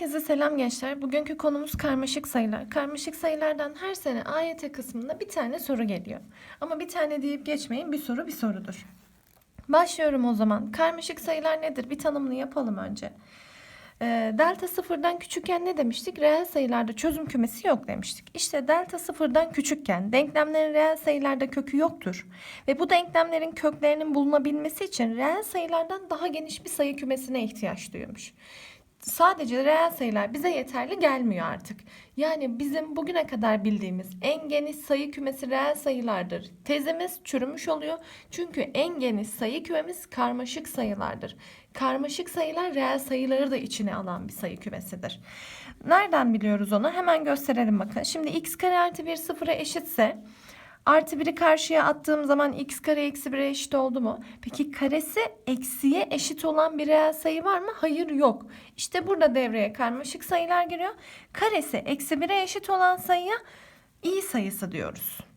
Herkese selam gençler. Bugünkü konumuz karmaşık sayılar. Karmaşık sayılardan her sene AYT kısmında bir tane soru geliyor. Ama bir tane deyip geçmeyin. Bir soru bir sorudur. Başlıyorum o zaman. Karmaşık sayılar nedir? Bir tanımını yapalım önce. Ee, delta sıfırdan küçükken ne demiştik? Reel sayılarda çözüm kümesi yok demiştik. İşte delta sıfırdan küçükken denklemlerin reel sayılarda kökü yoktur. Ve bu denklemlerin köklerinin bulunabilmesi için reel sayılardan daha geniş bir sayı kümesine ihtiyaç duyuyormuş sadece reel sayılar bize yeterli gelmiyor artık. Yani bizim bugüne kadar bildiğimiz en geniş sayı kümesi reel sayılardır. Tezimiz çürümüş oluyor. Çünkü en geniş sayı kümemiz karmaşık sayılardır. Karmaşık sayılar reel sayıları da içine alan bir sayı kümesidir. Nereden biliyoruz onu? Hemen gösterelim bakın. Şimdi x kare artı 1 sıfıra eşitse Artı 1'i karşıya attığım zaman x kare eksi 1'e eşit oldu mu? Peki karesi eksiye eşit olan bir reel sayı var mı? Hayır yok. İşte burada devreye karmaşık sayılar giriyor. Karesi eksi 1'e eşit olan sayıya i sayısı diyoruz.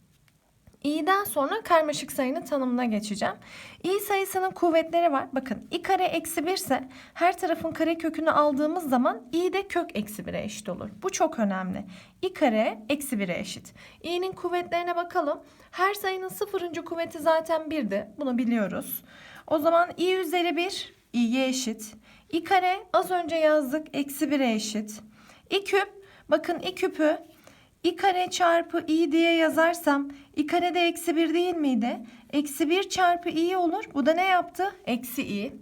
İ'den sonra karmaşık sayının tanımına geçeceğim. i sayısının kuvvetleri var. Bakın i kare eksi 1 ise her tarafın kare kökünü aldığımız zaman i de kök eksi 1'e eşit olur. Bu çok önemli. i kare eksi 1'e eşit. i'nin kuvvetlerine bakalım. Her sayının sıfırıncı kuvveti zaten 1'di. Bunu biliyoruz. O zaman i üzeri 1 i'ye eşit. i kare az önce yazdık eksi 1'e eşit. i küp bakın i küpü i kare çarpı i diye yazarsam i kare de eksi 1 değil miydi? Eksi 1 çarpı i olur. Bu da ne yaptı? Eksi i.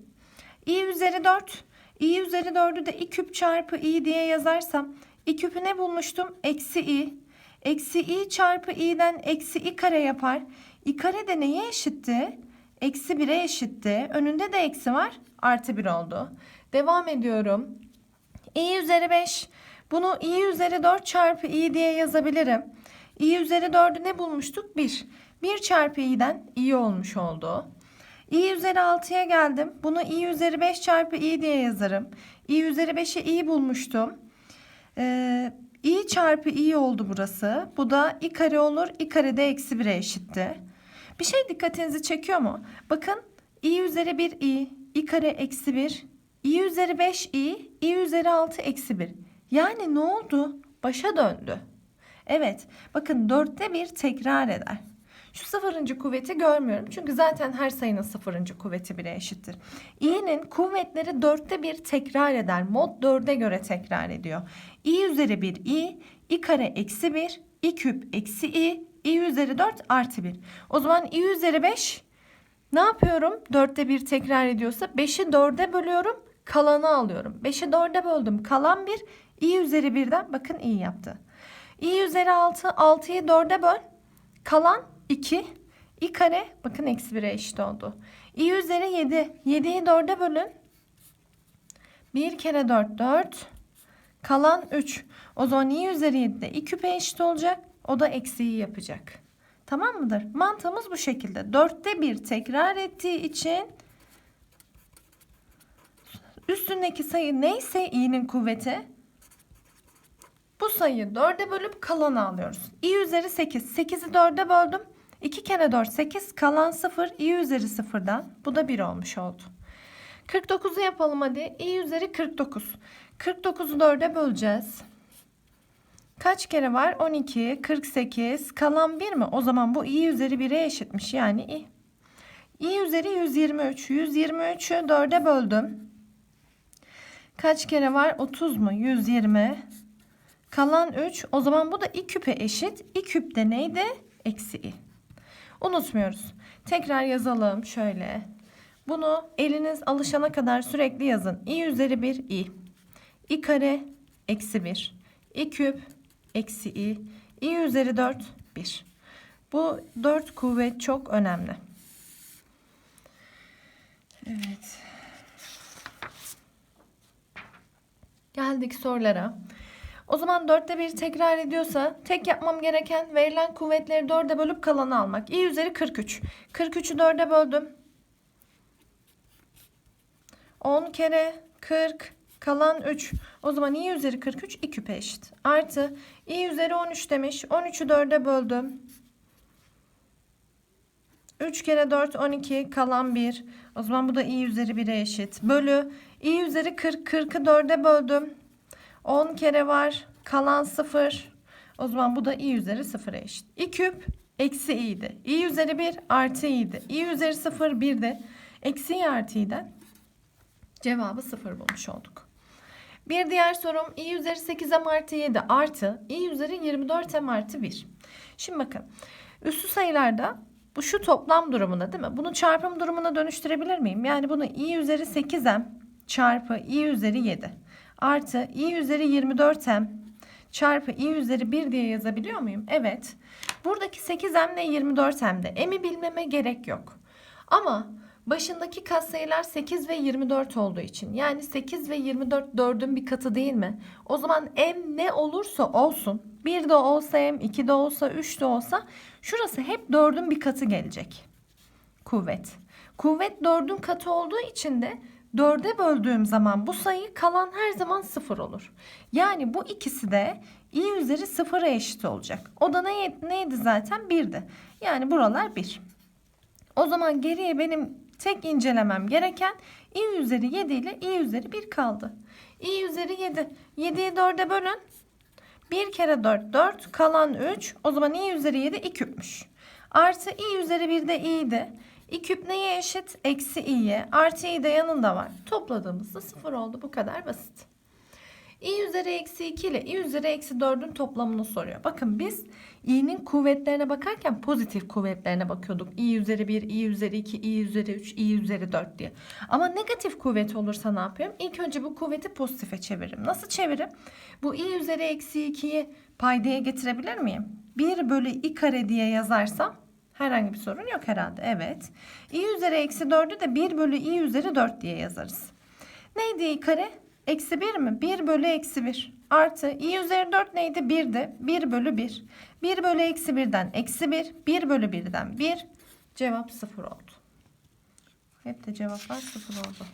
i üzeri 4. i üzeri 4'ü de i küp çarpı i diye yazarsam i küpü ne bulmuştum? Eksi i. Eksi i çarpı i'den eksi i kare yapar. i kare de neye eşitti? Eksi 1'e eşitti. Önünde de eksi var. Artı 1 oldu. Devam ediyorum. i üzeri 5. Bunu i üzeri 4 çarpı i diye yazabilirim. i üzeri 4'ü ne bulmuştuk? 1. 1 çarpı i'den i olmuş oldu. i üzeri 6'ya geldim. Bunu i üzeri 5 çarpı i diye yazarım. i üzeri 5'i i bulmuştum. Ee, i çarpı i oldu burası. Bu da i kare olur. i kare de eksi 1'e eşitti. Bir şey dikkatinizi çekiyor mu? Bakın i üzeri 1 i, i kare eksi 1, i üzeri 5 i, i üzeri 6 eksi 1. Yani ne oldu? Başa döndü. Evet bakın dörtte bir tekrar eder. Şu sıfırıncı kuvveti görmüyorum. Çünkü zaten her sayının sıfırıncı kuvveti bile eşittir. i'nin kuvvetleri dörtte bir tekrar eder. Mod dörde göre tekrar ediyor. i üzeri 1 i, i kare eksi 1, i küp eksi i, i üzeri 4 artı 1. O zaman i üzeri 5 ne yapıyorum? Dörtte bir tekrar ediyorsa 5'i 4'e bölüyorum. Kalanı alıyorum. 5'i 4'e böldüm. Kalan 1. i üzeri 1'den bakın i yaptı. i üzeri 6. 6'yı 4'e böl. Kalan 2. i kare bakın eksi 1'e eşit oldu. i üzeri 7. 7'yi 4'e bölün. 1 kere 4 4. Kalan 3. O zaman i üzeri 7 de i küpe eşit olacak. O da eksiği yapacak. Tamam mıdır? Mantığımız bu şekilde. Dörtte bir tekrar ettiği için üstündeki sayı neyse i'nin kuvveti sayıyı 4'e bölüp kalanı alıyoruz. i üzeri 8. 8'i 4'e böldüm. 2 kere 4 8 kalan 0 i üzeri 0'dan. Bu da 1 olmuş oldu. 49'u yapalım hadi. i üzeri 49. 49'u 4'e böleceğiz. Kaç kere var? 12, 48. Kalan 1 mi? O zaman bu i üzeri 1'e eşitmiş. Yani i. i üzeri 123. 123'ü 4'e böldüm. Kaç kere var? 30 mu? 120. Kalan 3. O zaman bu da i küpe eşit. i küp de neydi? Eksi i. Unutmuyoruz. Tekrar yazalım şöyle. Bunu eliniz alışana kadar sürekli yazın. i üzeri 1 i. i kare eksi 1. i küp eksi i. i üzeri 4 1. Bu 4 kuvvet çok önemli. Evet. Geldik sorulara. O zaman dörtte bir tekrar ediyorsa tek yapmam gereken verilen kuvvetleri dörde bölüp kalanı almak. i üzeri 43. 43'ü dörde böldüm. 10 kere 40 kalan 3. O zaman i üzeri 43 i küpe eşit. Artı i üzeri 13 demiş. 13'ü 4'e böldüm. 3 kere 4 12 kalan 1. O zaman bu da i üzeri 1'e eşit. Bölü i üzeri 40 40'ı 4'e böldüm. 10 kere var. Kalan 0. O zaman bu da i üzeri 0'a eşit. i küp eksi i'di. i üzeri 1 artı i'di. i üzeri 0 1 de eksi i artı i'den cevabı 0 bulmuş olduk. Bir diğer sorum i üzeri 8m artı 7 artı i üzeri 24m artı 1. Şimdi bakın üssü sayılarda bu şu toplam durumunda değil mi? Bunu çarpım durumuna dönüştürebilir miyim? Yani bunu i üzeri 8m çarpı i üzeri 7 artı i üzeri 24m çarpı i üzeri 1 diye yazabiliyor muyum? Evet. Buradaki 8m ile 24m'de m'i bilmeme gerek yok. Ama başındaki katsayılar 8 ve 24 olduğu için yani 8 ve 24 4'ün bir katı değil mi? O zaman m ne olursa olsun 1 de olsa m 2 de olsa 3 de olsa şurası hep 4'ün bir katı gelecek. Kuvvet. Kuvvet 4'ün katı olduğu için de 4'e böldüğüm zaman bu sayı kalan her zaman 0 olur. Yani bu ikisi de i üzeri 0'a eşit olacak. O da ne, neydi zaten? 1'di. Yani buralar 1. O zaman geriye benim tek incelemem gereken i üzeri 7 ile i üzeri 1 kaldı. i üzeri 7. 7'yi 4'e bölün. 1 kere 4 4 kalan 3. O zaman i üzeri 7 i küpmüş. Artı i üzeri 1 de i'di. İ küp neye eşit? Eksi i'ye. Artı i de yanında var. Topladığımızda 0 oldu. Bu kadar basit. i üzeri eksi 2 ile i üzeri eksi 4'ün toplamını soruyor. Bakın biz i'nin kuvvetlerine bakarken pozitif kuvvetlerine bakıyorduk. i üzeri 1, i üzeri 2, i üzeri 3, i üzeri 4 diye. Ama negatif kuvvet olursa ne yapıyorum? İlk önce bu kuvveti pozitife çeviririm. Nasıl çeviririm? Bu i üzeri eksi 2'yi paydaya getirebilir miyim? 1 bölü i kare diye yazarsam herhangi bir sorun yok herhalde. Evet. i üzeri eksi 4'ü de 1 bölü i üzeri 4 diye yazarız. Neydi i kare? Eksi 1 mi? 1 bölü eksi 1. Artı i üzeri 4 neydi? 1'di. 1 bölü 1. 1 bölü eksi 1'den eksi 1. 1 bölü 1'den 1. Cevap 0 oldu. Hep de cevaplar 0 oldu.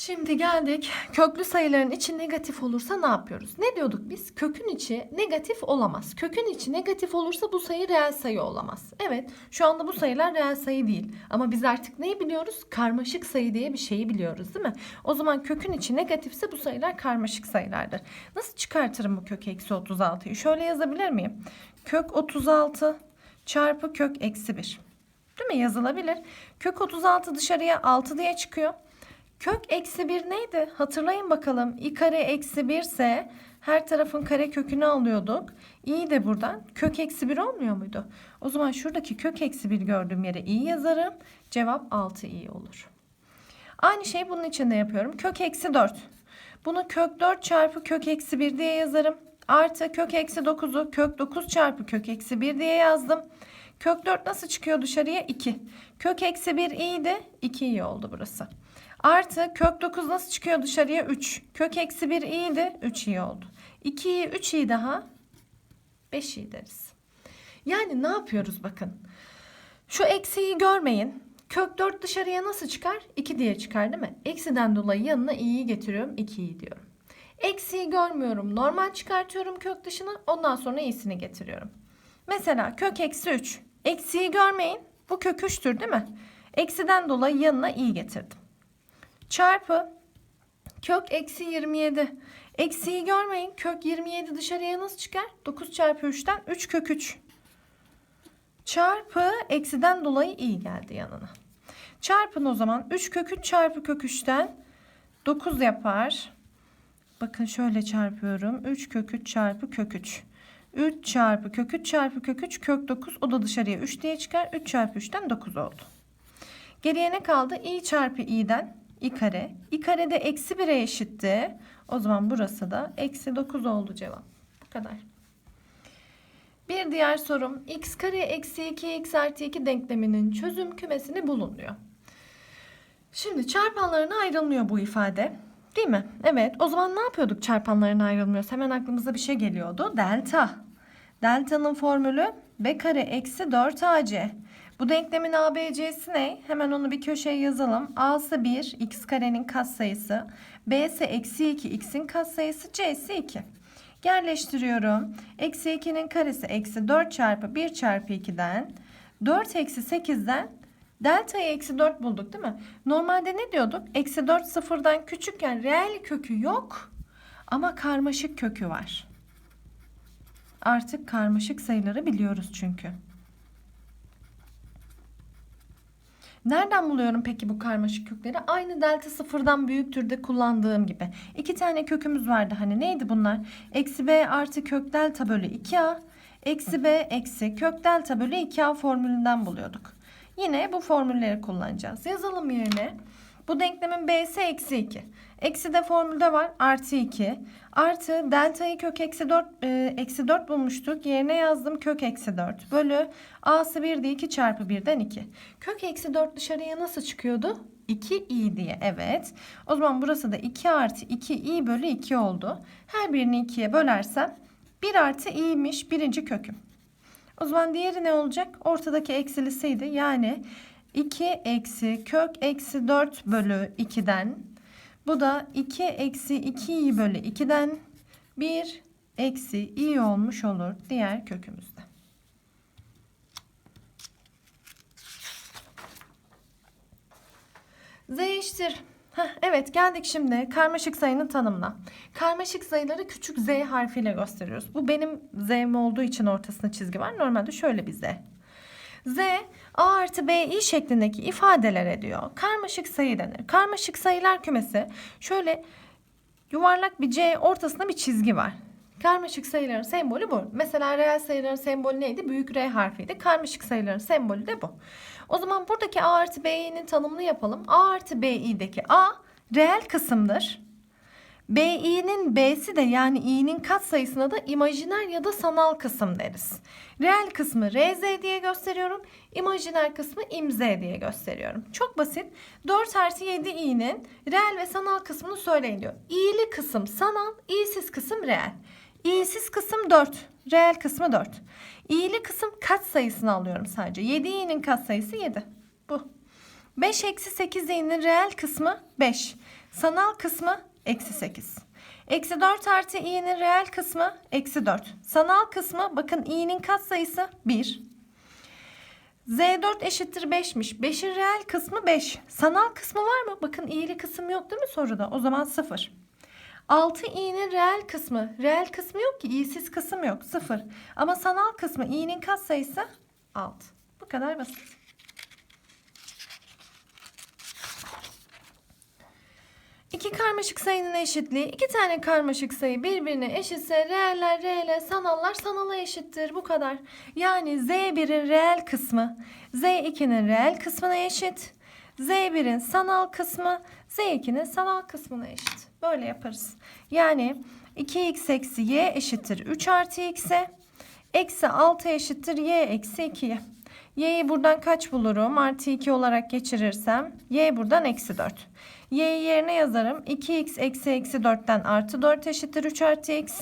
Şimdi geldik. Köklü sayıların içi negatif olursa ne yapıyoruz? Ne diyorduk biz? Kökün içi negatif olamaz. Kökün içi negatif olursa bu sayı reel sayı olamaz. Evet, şu anda bu sayılar reel sayı değil. Ama biz artık neyi biliyoruz? Karmaşık sayı diye bir şeyi biliyoruz değil mi? O zaman kökün içi negatifse bu sayılar karmaşık sayılardır. Nasıl çıkartırım bu kök eksi 36'yı? Şöyle yazabilir miyim? Kök 36 çarpı kök eksi 1. Değil mi? Yazılabilir. Kök 36 dışarıya 6 diye çıkıyor. Kök eksi 1 neydi? Hatırlayın bakalım. i kare eksi 1 ise her tarafın kare kökünü alıyorduk. i de buradan kök eksi 1 olmuyor muydu? O zaman şuradaki kök eksi 1 gördüğüm yere i yazarım. Cevap 6i olur. Aynı şeyi bunun için de yapıyorum. Kök eksi 4. Bunu kök 4 çarpı kök eksi 1 diye yazarım. Artı kök eksi 9'u kök 9 çarpı kök eksi 1 diye yazdım. Kök 4 nasıl çıkıyor dışarıya? 2. Kök eksi 1 i'ydi. 2 i oldu burası. Artı kök 9 nasıl çıkıyor dışarıya? 3. Kök eksi 1 iyiydi. 3 iyi oldu. 2 iyi 3 iyi daha 5 iyi deriz. Yani ne yapıyoruz bakın. Şu eksiyi görmeyin. Kök 4 dışarıya nasıl çıkar? 2 diye çıkar değil mi? Eksiden dolayı yanına i'yi getiriyorum. 2'yi diyorum. Eksiyi görmüyorum. Normal çıkartıyorum kök dışına. Ondan sonra iyisini getiriyorum. Mesela kök eksi 3. Eksiyi görmeyin. Bu kök 3'tür değil mi? Eksiden dolayı yanına i getirdim çarpı kök eksi 27. Eksiyi görmeyin. Kök 27 dışarıya nasıl çıkar? 9 çarpı 3'ten 3 kök 3. Çarpı eksiden dolayı i geldi yanına. Çarpın o zaman 3 kök 3 çarpı kök 3'ten 9 yapar. Bakın şöyle çarpıyorum. 3 kök 3 çarpı kök 3. 3 çarpı kök 3 çarpı kök 3 kök 9. O da dışarıya 3 diye çıkar. 3 çarpı 3'ten 9 oldu. Geriye ne kaldı? i çarpı i'den i kare. i kare de eksi 1'e eşitti. O zaman burası da eksi 9 oldu cevap. Bu kadar. Bir diğer sorum x kare eksi 2 x artı 2 denkleminin çözüm kümesini bulun diyor. Şimdi çarpanlarına ayrılmıyor bu ifade. Değil mi? Evet. O zaman ne yapıyorduk çarpanlarına ayrılmıyorsa? Hemen aklımıza bir şey geliyordu. Delta. Delta'nın formülü b kare eksi 4ac. Bu denklemin ABC'si ne? Hemen onu bir köşeye yazalım. A'sı 1, x karenin katsayısı. B'si eksi 2, x'in katsayısı. C'si 2. Yerleştiriyorum. Eksi 2'nin karesi eksi 4 çarpı 1 çarpı 2'den 4 eksi 8'den Delta'yı eksi 4 bulduk değil mi? Normalde ne diyorduk? Eksi 4 sıfırdan küçükken reel kökü yok ama karmaşık kökü var. Artık karmaşık sayıları biliyoruz çünkü. Nereden buluyorum peki bu karmaşık kökleri? Aynı delta sıfırdan büyüktür de kullandığım gibi. İki tane kökümüz vardı hani neydi bunlar? Eksi b artı kök delta bölü 2a. Eksi b eksi kök delta bölü 2a formülünden buluyorduk. Yine bu formülleri kullanacağız. Yazalım yerine. Bu denklemin b'si eksi 2. Eksi de formülde var artı 2. Artı deltayı kök eksi 4, e, eksi 4 bulmuştuk. Yerine yazdım kök eksi 4 bölü a'sı 1'di 2 çarpı 1'den 2. Kök eksi 4 dışarıya nasıl çıkıyordu? 2i diye evet. O zaman burası da 2 artı 2i bölü 2 oldu. Her birini 2'ye bölersem 1 artı i'ymiş birinci köküm. O zaman diğeri ne olacak? Ortadaki eksilisiydi. Yani 2 eksi kök eksi 4 bölü 2'den bu da 2 eksi 2i bölü 2'den 1 eksi i olmuş olur diğer kökümüzde. Z evet geldik şimdi karmaşık sayının tanımına. Karmaşık sayıları küçük z harfiyle gösteriyoruz. Bu benim z'm olduğu için ortasında çizgi var. Normalde şöyle bir z. Z A artı BI şeklindeki ifadeler ediyor. Karmaşık sayı denir. Karmaşık sayılar kümesi şöyle yuvarlak bir C ortasında bir çizgi var. Karmaşık sayıların sembolü bu. Mesela reel sayıların sembolü neydi? Büyük R harfiydi. Karmaşık sayıların sembolü de bu. O zaman buradaki A artı BI'nin tanımını yapalım. A artı BI'deki A reel kısımdır. BI'nin B'si de yani i'nin kat sayısına da imajiner ya da sanal kısım deriz. Reel kısmı RZ diye gösteriyorum. İmajiner kısmı imz diye gösteriyorum. Çok basit. 4 artı 7 i'nin reel ve sanal kısmını söyleyin diyor. i'li kısım sanal, i'siz kısım reel. i'siz kısım 4, reel kısmı 4. i'li kısım kat sayısını alıyorum sadece. 7 i'nin kat sayısı 7. Bu. 5 eksi 8 i'nin reel kısmı 5. Sanal kısmı eksi 8. Eksi 4 artı i'nin reel kısmı eksi 4. Sanal kısmı bakın i'nin katsayısı 1. Z4 eşittir 5'miş. 5'in reel kısmı 5. Sanal kısmı var mı? Bakın i'li kısım yok değil mi soruda? O zaman 0. 6 i'nin reel kısmı. Reel kısmı yok ki. i'siz kısım yok. 0. Ama sanal kısmı i'nin katsayısı 6. Bu kadar basit. İki karmaşık sayının eşitliği. iki tane karmaşık sayı birbirine eşitse reeller reele, sanallar sanala eşittir. Bu kadar. Yani Z1'in reel kısmı Z2'nin reel kısmına eşit. Z1'in sanal kısmı Z2'nin sanal kısmına eşit. Böyle yaparız. Yani 2x eksi y eşittir 3 artı x'e. Eksi 6 eşittir y eksi 2'ye. Y'yi buradan kaç bulurum? Artı 2 olarak geçirirsem y buradan eksi 4. Y'yi yerine yazarım. 2x eksi eksi 4'ten artı 4 eşittir 3 artı x.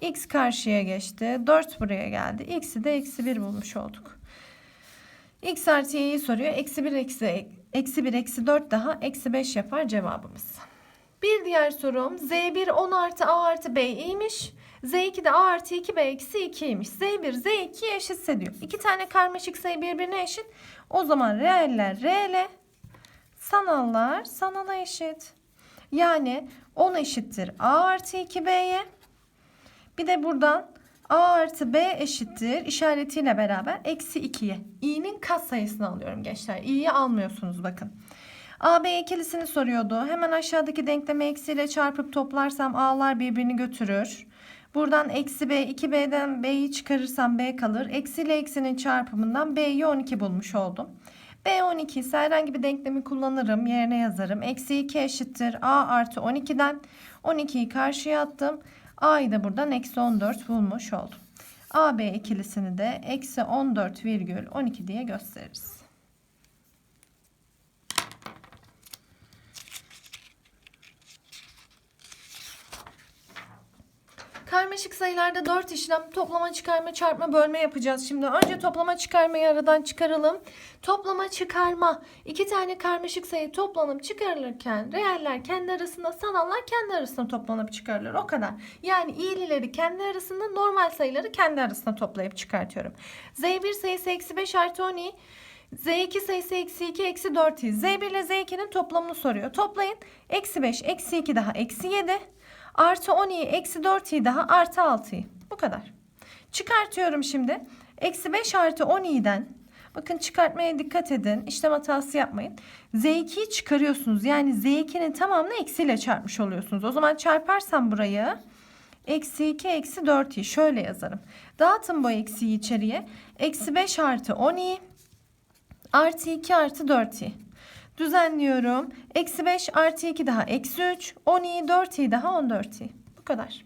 x karşıya geçti. 4 buraya geldi. x'i de eksi 1 bulmuş olduk. x artı y'yi soruyor. Eksi 1 eksi, eksi 1 eksi 4 daha eksi 5 yapar cevabımız. Bir diğer sorum z1 10 artı a artı b'ymiş. Z2 de a artı 2 b eksi 2'ymiş. Z1 Z2'ye eşitse diyor. İki tane karmaşık sayı birbirine eşit. O zaman reeller reele, sanallar sanala eşit. Yani 10 eşittir a artı 2b'ye. Bir de buradan a artı b eşittir işaretiyle beraber eksi 2'ye. i'nin kat sayısını alıyorum gençler. i'yi almıyorsunuz bakın. AB ikilisini soruyordu. Hemen aşağıdaki denklemi eksiyle çarpıp toplarsam a'lar birbirini götürür. Buradan eksi b 2b'den b'yi çıkarırsam b kalır. Eksi ile eksinin çarpımından b'yi 12 bulmuş oldum. B 12 ise herhangi bir denklemi kullanırım. Yerine yazarım. Eksi 2 eşittir a artı 12'den. 12'yi karşıya attım. a'yı da buradan eksi 14 bulmuş oldum. AB ikilisini de eksi 14 virgül 12 diye gösteririz. Karmaşık sayılarda 4 işlem toplama, çıkarma, çarpma, bölme yapacağız. Şimdi önce toplama, çıkarmayı aradan çıkaralım. Toplama, çıkarma. iki tane karmaşık sayı toplanıp çıkarılırken reeller kendi arasında, sanallar kendi arasında toplanıp çıkarılır. O kadar. Yani iyilileri kendi arasında, normal sayıları kendi arasında toplayıp çıkartıyorum. Z1 sayısı eksi 5 artı 10 Z2 sayısı eksi 2 eksi 4i. Z1 ile Z2'nin toplamını soruyor. Toplayın. Eksi 5 eksi 2 daha eksi 7. Artı 10i eksi 4i daha artı 6i. Bu kadar. Çıkartıyorum şimdi. Eksi 5 artı 10i'den bakın çıkartmaya dikkat edin. İşlem hatası yapmayın. Z2'yi çıkarıyorsunuz. Yani Z2'nin tamamını eksiyle çarpmış oluyorsunuz. O zaman çarparsam burayı eksi 2 eksi 4i şöyle yazarım. Dağıtın bu eksiyi içeriye. Eksi 5 artı 10i artı 2 artı 4i. Düzenliyorum. Eksi 5 artı 2 daha eksi 3. 10i 4i daha 14i. Bu kadar.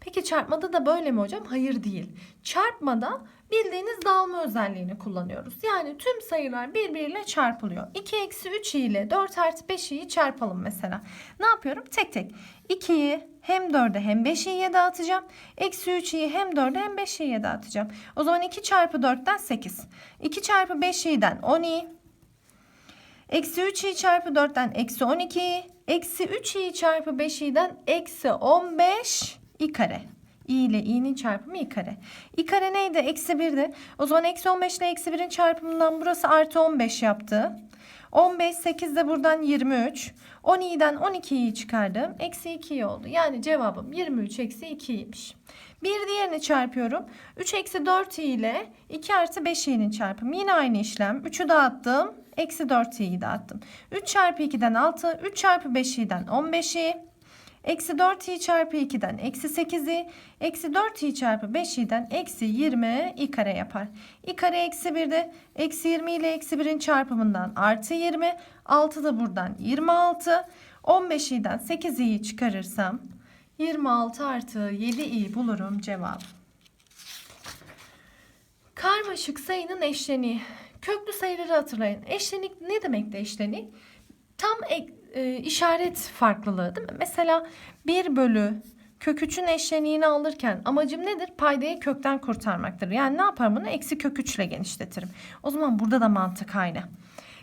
Peki çarpmada da böyle mi hocam? Hayır değil. Çarpmada bildiğiniz dağılma özelliğini kullanıyoruz. Yani tüm sayılar birbiriyle çarpılıyor. 2 eksi 3 ile 4 artı 5i'yi çarpalım mesela. Ne yapıyorum? Tek tek. 2'yi hem 4'e hem 5i'ye dağıtacağım. Eksi 3i'yi hem 4'e hem 5i'ye dağıtacağım. O zaman 2 çarpı 4'ten 8. 2 çarpı 5i'den 10i. Eksi 3i çarpı 4'ten eksi 12i. Eksi 3i çarpı 5i'den eksi 15 i kare. i ile i'nin çarpımı i kare. i kare neydi? Eksi 1'di. O zaman eksi 15 ile eksi 1'in çarpımından burası artı 15 yaptı. 15, 8 de buradan 23. 10i'den 12'yi çıkardım. Eksi 2 oldu. Yani cevabım 23 eksi 2'ymiş. Bir diğerini çarpıyorum. 3 eksi 4 i ile 2 artı 5 i'nin çarpımı. Yine aynı işlem. 3'ü dağıttım. Eksi 4 i'yi dağıttım. 3 çarpı 2'den 6. 3 çarpı 5 i'den 15 i. Eksi 4i çarpı 2'den eksi 8i. Eksi 4i çarpı 5i'den eksi 20 i kare yapar. i kare eksi 1'de eksi 20 ile eksi 1'in çarpımından artı 20. 6 da buradan 26. 15i'den 8i'yi çıkarırsam 26 artı 7i bulurum cevap. Karmaşık sayının eşleniği. Köklü sayıları hatırlayın. Eşlenik ne demek de eşlenik? Tam ek, e, işaret farklılığı değil mi? Mesela 1 bölü kök 3'ün eşleniğini alırken amacım nedir? Paydayı kökten kurtarmaktır. Yani ne yaparım bunu? Eksi kök 3 ile genişletirim. O zaman burada da mantık aynı.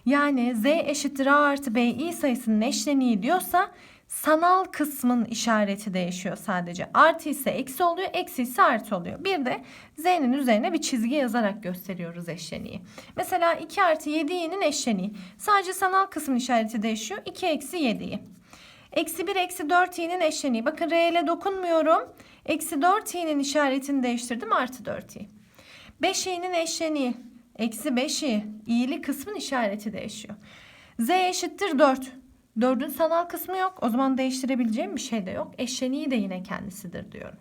Yani z eşittir a artı b i sayısının eşleniği diyorsa sanal kısmın işareti değişiyor sadece. Artı ise eksi oluyor, eksi ise artı oluyor. Bir de z'nin üzerine bir çizgi yazarak gösteriyoruz eşleniği. Mesela 2 artı 7i'nin eşleniği. Sadece sanal kısmın işareti değişiyor. 2 eksi 7i. Eksi 1 eksi 4i'nin eşleniği. Bakın r ile dokunmuyorum. Eksi 4i'nin işaretini değiştirdim. Artı 4i. 5i'nin eşleniği. Eksi 5i. i'li kısmın işareti değişiyor. z eşittir 4. 4'ün sanal kısmı yok. O zaman değiştirebileceğim bir şey de yok. Eşleniği de yine kendisidir diyorum.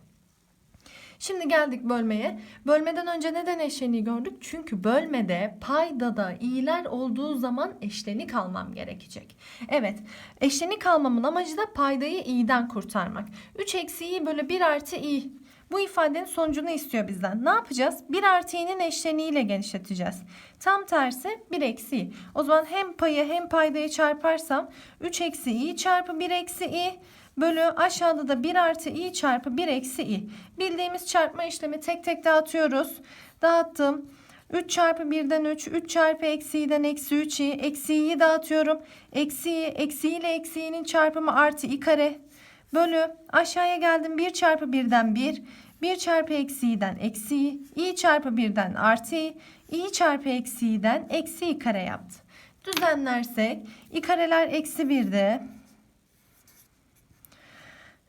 Şimdi geldik bölmeye. Bölmeden önce neden eşleniği gördük? Çünkü bölmede paydada i'ler olduğu zaman eşlenik almam gerekecek. Evet eşlenik almamın amacı da paydayı i'den kurtarmak. 3 eksi i bölü 1 artı i. Bu ifadenin sonucunu istiyor bizden. Ne yapacağız? 1 artı i'nin eşleniğiyle genişleteceğiz. Tam tersi 1 eksi i. O zaman hem payı hem paydayı çarparsam 3 eksi i çarpı 1 eksi i bölü aşağıda da 1 artı i çarpı 1 eksi i. Bildiğimiz çarpma işlemi tek tek dağıtıyoruz. Dağıttım. 3 çarpı 1'den 3, 3 çarpı eksi i'den eksi 3 i. Eksi i'yi dağıtıyorum. Eksi i, eksi ile eksi i'nin çarpımı artı i kare. Bölü aşağıya geldim 1 çarpı 1'den 1. 1 çarpı eksi i'den eksi i. çarpı 1'den artı i. çarpı eksi i'den eksi i kare yaptı. Düzenlersek i kareler eksi 1'de.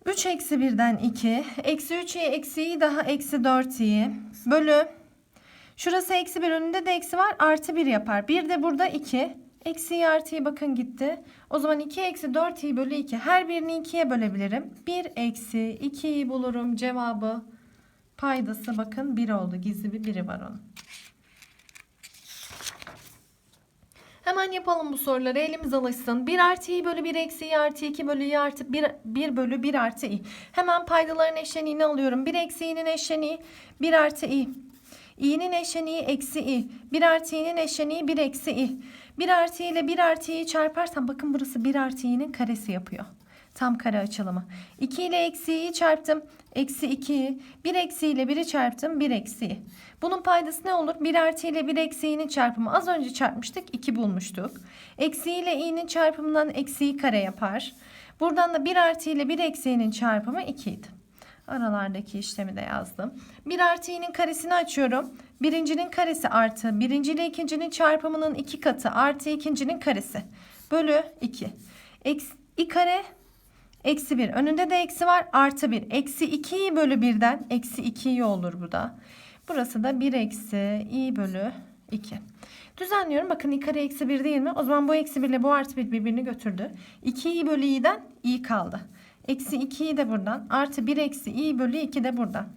3 eksi 1'den 2. Eksi 3i eksi i daha eksi 4i. Bölü. Şurası eksi 1 önünde de eksi var. Artı 1 yapar. 1 de burada 2. Eksi artıyı bakın gitti. O zaman 2 eksi 4i bölü 2. Her birini 2'ye bölebilirim. 1 eksi 2'yi bulurum. Cevabı paydası bakın 1 oldu. Gizli bir biri var onun. Hemen yapalım bu soruları. Elimiz alışsın. 1 artı i bölü 1 eksi i artı 2 bölü i artı 1, 1 bölü 1 artı i. Hemen paydaların eşleniğini alıyorum. 1 eksi i'nin eşleniği 1 artı i. i'nin eşleniği eksi i. 1 artı i'nin eşleniği 1 eksi i. 1 artı ile 1 artı i'yi çarparsam bakın burası 1 artı i'nin karesi yapıyor. Tam kare açılımı. 2 ile eksi i'yi çarptım. Eksi 2'yi. 1 eksi ile 1'i çarptım. 1 eksi. Bunun paydası ne olur? 1 artı ile 1 eksi i'nin çarpımı. Az önce çarpmıştık. 2 bulmuştuk. Eksi ile i'nin çarpımından eksi i kare yapar. Buradan da 1 artı ile 1 eksi i'nin çarpımı 2 idi. Aralardaki işlemi de yazdım. 1 artı i'nin karesini açıyorum. Birincinin karesi artı birinci ikincinin çarpımının iki katı artı ikincinin karesi. Bölü 2. Eksi, i kare eksi 1. Önünde de eksi var artı 1. Eksi 2i bölü 1'den eksi 2i olur bu da. Burası da 1 eksi i bölü 2. Düzenliyorum. Bakın i kare eksi 1 değil mi? O zaman bu eksi 1 ile bu artı 1 birbirini götürdü. 2i bölü i'den i kaldı. Eksi 2'yi de buradan. Artı 1 eksi i bölü 2 de buradan.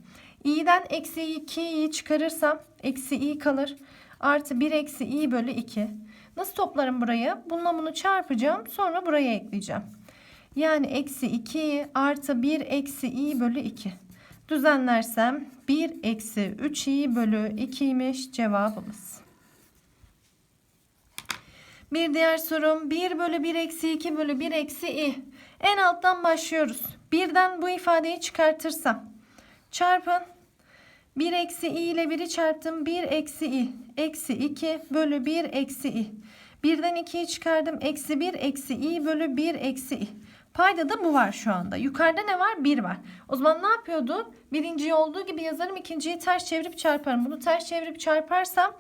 İ'den eksi 2'yi çıkarırsam eksi i kalır. Artı 1 eksi i bölü 2. Nasıl toplarım burayı? Bununla bunu çarpacağım. Sonra buraya ekleyeceğim. Yani eksi 2 artı 1 eksi i bölü 2. Düzenlersem 1 eksi 3i bölü 2'ymiş cevabımız. Bir diğer sorum 1 bölü 1 eksi 2 bölü 1 eksi i. En alttan başlıyoruz. Birden bu ifadeyi çıkartırsam. Çarpın. 1 eksi i ile 1'i çarptım. 1 eksi i. Eksi 2 bölü 1 eksi i. Birden 2'yi çıkardım. Eksi 1 eksi i bölü 1 eksi i. Payda da bu var şu anda. Yukarıda ne var? 1 var. O zaman ne yapıyordum? Birinciyi olduğu gibi yazarım. ikinciyi ters çevirip çarparım. Bunu ters çevirip çarparsam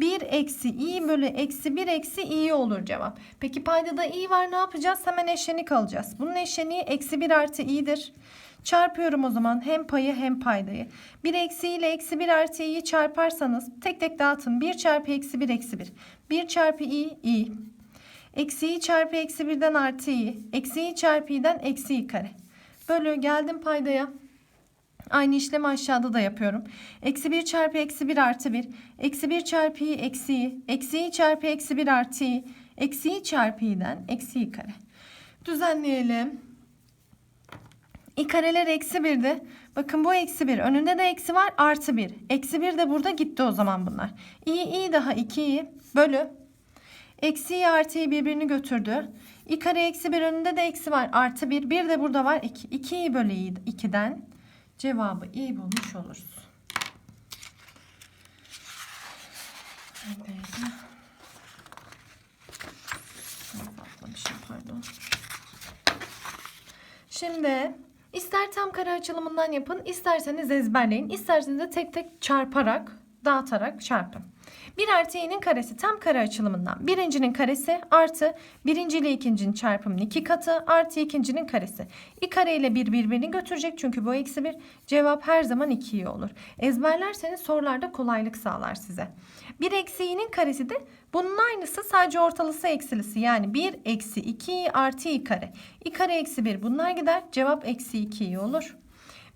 1 eksi i bölü eksi 1 eksi i olur cevap. Peki paydada i var ne yapacağız? Hemen eşlenik alacağız. Bunun eşleniği eksi 1 artı i'dir. Çarpıyorum o zaman hem payı hem paydayı. 1 eksi ile eksi 1 artı i'yi çarparsanız tek tek dağıtın. 1 çarpı eksi 1 eksi 1. 1 çarpı i i. Eksi i çarpı eksi 1'den artı i. Eksi i çarpı i'den eksi i kare. Bölü geldim paydaya. Aynı işlemi aşağıda da yapıyorum. Eksi 1 çarpı eksi 1 artı 1. Eksi 1 çarpı i eksi i. Eksi i çarpı eksi 1 artı i. Eksi i çarpı i'den eksi i kare. Düzenleyelim. İ kareler eksi 1'di. Bakın bu eksi 1. Önünde de eksi var artı 1. Eksi 1 de burada gitti o zaman bunlar. i i daha 2i bölü. Eksi i artı i birbirini götürdü. i kare eksi 1 önünde de eksi var artı 1. 1 de burada var 2. 2i bölü i 2'den cevabı iyi bulmuş oluruz. Şimdi ister tam kare açılımından yapın, isterseniz ezberleyin, isterseniz de tek tek çarparak, dağıtarak çarpın. 1 artı i'nin karesi tam kare açılımından. Birincinin karesi artı birinci ile ikincinin çarpımının iki katı artı ikincinin karesi. i kare ile bir birbirini götürecek çünkü bu eksi bir. Cevap her zaman 2 olur. Ezberlerseniz sorularda kolaylık sağlar size. 1 eksi i'nin karesi de bunun aynısı sadece ortalısı eksilisi. Yani 1 eksi 2 artı i kare. i kare eksi 1 bunlar gider. Cevap eksi 2 olur.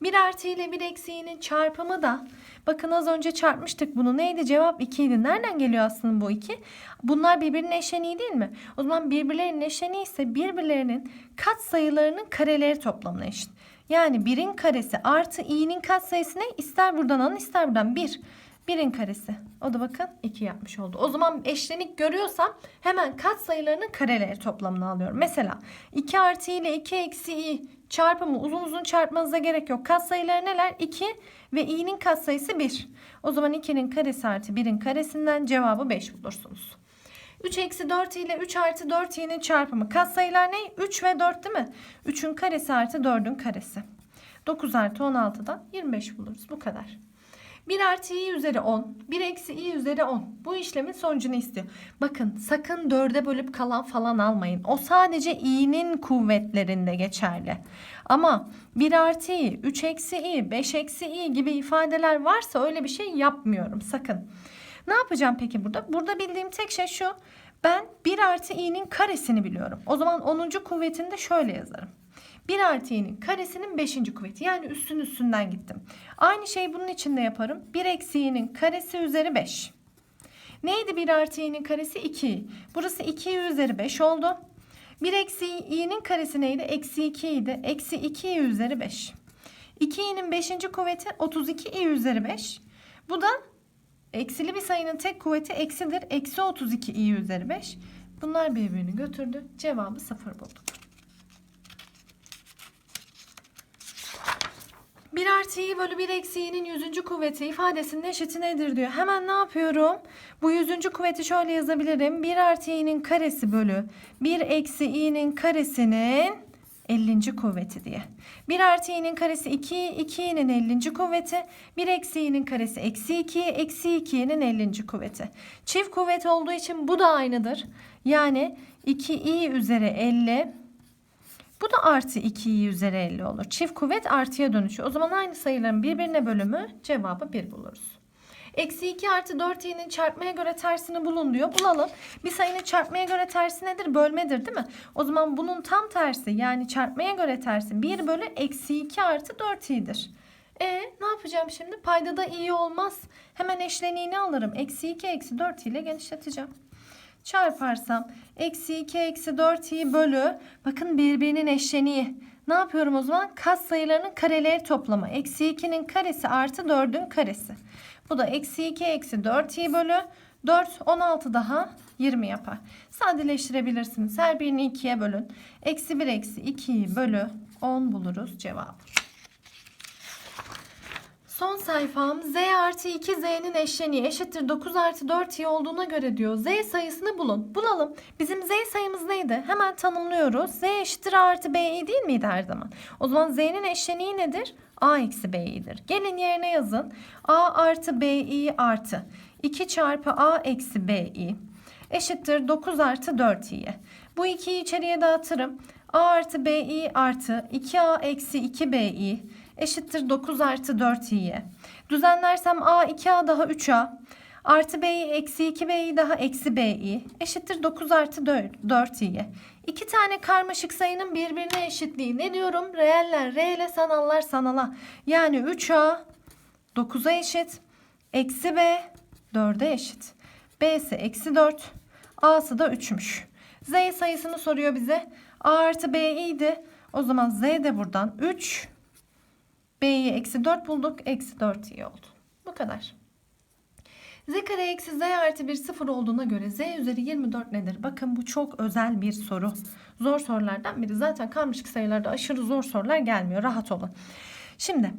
1 artı ile 1 eksiğinin çarpımı da bakın az önce çarpmıştık bunu. Neydi cevap 2 idi. Nereden geliyor aslında bu 2? Bunlar birbirinin eşleniği değil mi? O zaman birbirlerinin eşleniği ise birbirlerinin kat sayılarının kareleri toplamına eşit. Yani 1'in karesi artı i'nin kat sayısı ne? İster buradan alın ister buradan 1. 1'in karesi. O da bakın 2 yapmış oldu. O zaman eşlenik görüyorsam hemen kat sayılarının kareleri toplamını alıyorum. Mesela 2 artı i ile 2 eksi i çarpımı uzun uzun çarpmanıza gerek yok. Kat sayıları neler? 2 ve i'nin kat sayısı 1. O zaman 2'nin karesi artı 1'in karesinden cevabı 5 bulursunuz. 3 eksi 4 ile 3 artı 4 i'nin çarpımı. Kat sayılar ne? 3 ve 4 değil mi? 3'ün karesi artı 4'ün karesi. 9 artı 16'dan 25 buluruz. Bu kadar. 1 artı i üzeri 10, 1 eksi i üzeri 10. Bu işlemin sonucunu istiyor. Bakın sakın 4'e bölüp kalan falan almayın. O sadece i'nin kuvvetlerinde geçerli. Ama 1 artı i, 3 eksi i, 5 eksi i gibi ifadeler varsa öyle bir şey yapmıyorum sakın. Ne yapacağım peki burada? Burada bildiğim tek şey şu. Ben 1 artı i'nin karesini biliyorum. O zaman 10. kuvvetini de şöyle yazarım. 1 artı i'nin karesinin 5. kuvveti. Yani üstün üstünden gittim. Aynı şeyi bunun için de yaparım. 1 eksi i'nin karesi üzeri 5. Neydi 1 artı i'nin karesi? 2. Burası 2 üzeri 5 oldu. 1 eksi i'nin karesi neydi? Eksi 2 idi. Eksi 2 i üzeri 5. 2 i'nin 5. kuvveti 32 i üzeri 5. Bu da eksili bir sayının tek kuvveti eksidir. Eksi 32 i üzeri 5. Bunlar birbirini götürdü. Cevabı 0 bulduk. 1 artı i bölü 1 eksi i'nin 100. kuvveti ifadesinin eşiti nedir diyor. Hemen ne yapıyorum? Bu 100. kuvveti şöyle yazabilirim. 1 artı i'nin karesi bölü 1 eksi i'nin karesinin 50. kuvveti diye. 1 artı i'nin karesi 2, 2 i'nin 50. kuvveti. 1 eksi i'nin karesi eksi 2, eksi 2 i'nin 50. kuvveti. Çift kuvvet olduğu için bu da aynıdır. Yani 2i üzeri 50 bu da artı 2i üzeri 50 olur. Çift kuvvet artıya dönüşüyor. O zaman aynı sayıların birbirine bölümü cevabı 1 buluruz. Eksi 2 artı 4i'nin çarpmaya göre tersini bulun diyor. Bulalım. Bir sayının çarpmaya göre tersi nedir? Bölmedir değil mi? O zaman bunun tam tersi yani çarpmaya göre tersi 1 bölü eksi 2 artı 4i'dir. E ne yapacağım şimdi? Paydada i olmaz. Hemen eşleniğini alırım. Eksi 2 eksi 4 ile genişleteceğim. Çarparsam eksi 2 eksi 4i bölü bakın birbirinin eşleniği. Ne yapıyorum o zaman? Kat sayılarının kareleri toplamı. Eksi 2'nin karesi artı 4'ün karesi. Bu da eksi 2 eksi 4i bölü 4 16 daha 20 yapar. Sadeleştirebilirsiniz. Her birini 2'ye bölün. Eksi 1 eksi 2'yi bölü 10 buluruz cevabı. Son sayfam z artı 2 z'nin eşleniği eşittir 9 artı 4i olduğuna göre diyor. z sayısını bulun. Bulalım. Bizim z sayımız neydi? Hemen tanımlıyoruz. z eşittir a artı bi değil miydi her zaman? O zaman z'nin eşleniği nedir? a eksi bi'dir. Gelin yerine yazın. a artı bi artı 2 çarpı a eksi bi eşittir 9 artı 4i'ye. Bu 2'yi içeriye dağıtırım. a artı bi artı 2a eksi 2bi eşittir 9 artı 4i'ye. Düzenlersem a 2a daha 3a artı b'yi eksi 2b'yi daha eksi b'yi eşittir 9 artı 4i'ye. İki tane karmaşık sayının birbirine eşitliği. Ne diyorum? Reeller r ile sanallar sanala. Yani 3a 9'a eşit. Eksi b 4'e eşit. b ise eksi 4. a'sı da 3'müş. z sayısını soruyor bize. a artı b idi. O zaman z de buradan 3 B'yi eksi 4 bulduk. Eksi 4 iyi oldu. Bu kadar. Z kare eksi Z artı 1 sıfır olduğuna göre Z üzeri 24 nedir? Bakın bu çok özel bir soru. Zor sorulardan biri. Zaten karmaşık sayılarda aşırı zor sorular gelmiyor. Rahat olun. Şimdi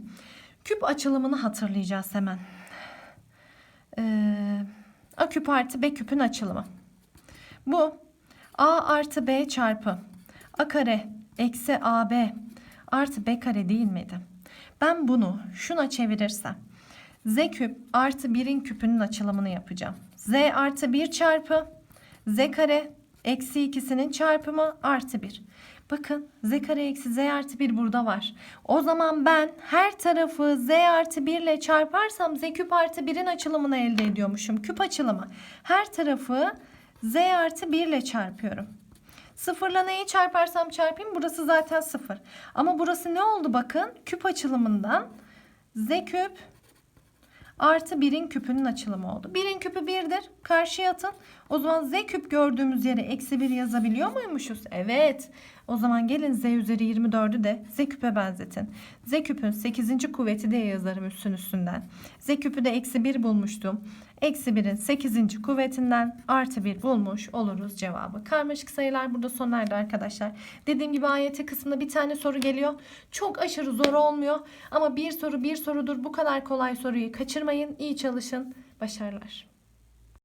küp açılımını hatırlayacağız hemen. Ee, A küp artı B küpün açılımı. Bu A artı B çarpı A kare eksi AB artı B kare değil miydi? Ben bunu şuna çevirirsem z küp artı 1'in küpünün açılımını yapacağım. z artı 1 çarpı z kare eksi ikisinin çarpımı artı 1. Bakın z kare eksi z artı 1 burada var. O zaman ben her tarafı z artı 1 ile çarparsam z küp artı 1'in açılımını elde ediyormuşum. Küp açılımı. Her tarafı z artı 1 ile çarpıyorum. Sıfırla neyi çarparsam çarpayım burası zaten sıfır. Ama burası ne oldu bakın küp açılımından z küp artı 1'in küpünün açılımı oldu. 1'in küpü 1'dir. Karşıya atın. O zaman z küp gördüğümüz yere eksi 1 yazabiliyor muymuşuz? Evet. O zaman gelin z üzeri 24'ü de z küpe benzetin. z küpün 8. kuvveti diye yazarım üstün üstünden. z küpü de eksi 1 bulmuştum. Eksi 1'in 8. kuvvetinden artı 1 bulmuş oluruz cevabı. Karmaşık sayılar burada sona erdi arkadaşlar. Dediğim gibi AYT kısmında bir tane soru geliyor. Çok aşırı zor olmuyor. Ama bir soru bir sorudur. Bu kadar kolay soruyu kaçırmayın. İyi çalışın. Başarılar.